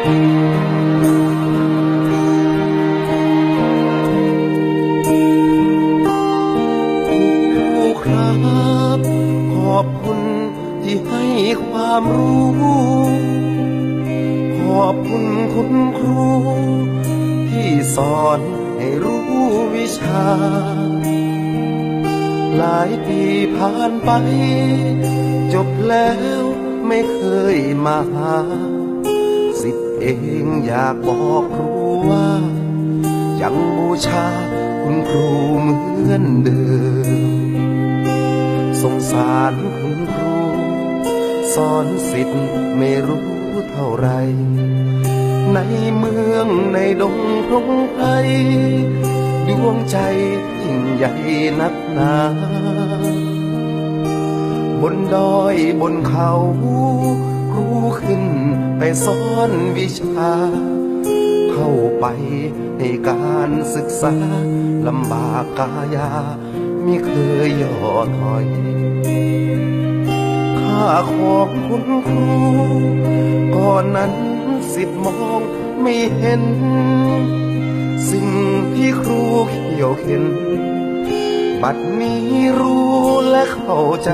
ครับขอบคุณที่ให้ความรู้ ขอบคุณคุณครู ที่สอนให้รู้วิชา หลายปีผ่านไป จบแล้วไม่เคยมาหา สิทธิ์เองอยากบอกครูว่า ยังบูชาคุณครูเหมือนเดิม สงสารคุณครู สอนสิทธิ์ไม่รู้เท่าไร ในเมืองในดงพงไพรดวงใจยิ่งใหญ่นักหนาบนดอยบนเขา ครูขึ้น ไปสอนวิชา เข้าไปในการศึกษาลำบากกายา ไม่เคยย่อถอยค่าของคุณครูก่อนนั้นสิทธิ์มองไม่เห็น สิ่งที่ครูเขียวเข็นบัดนี้รู้และเข้าใจ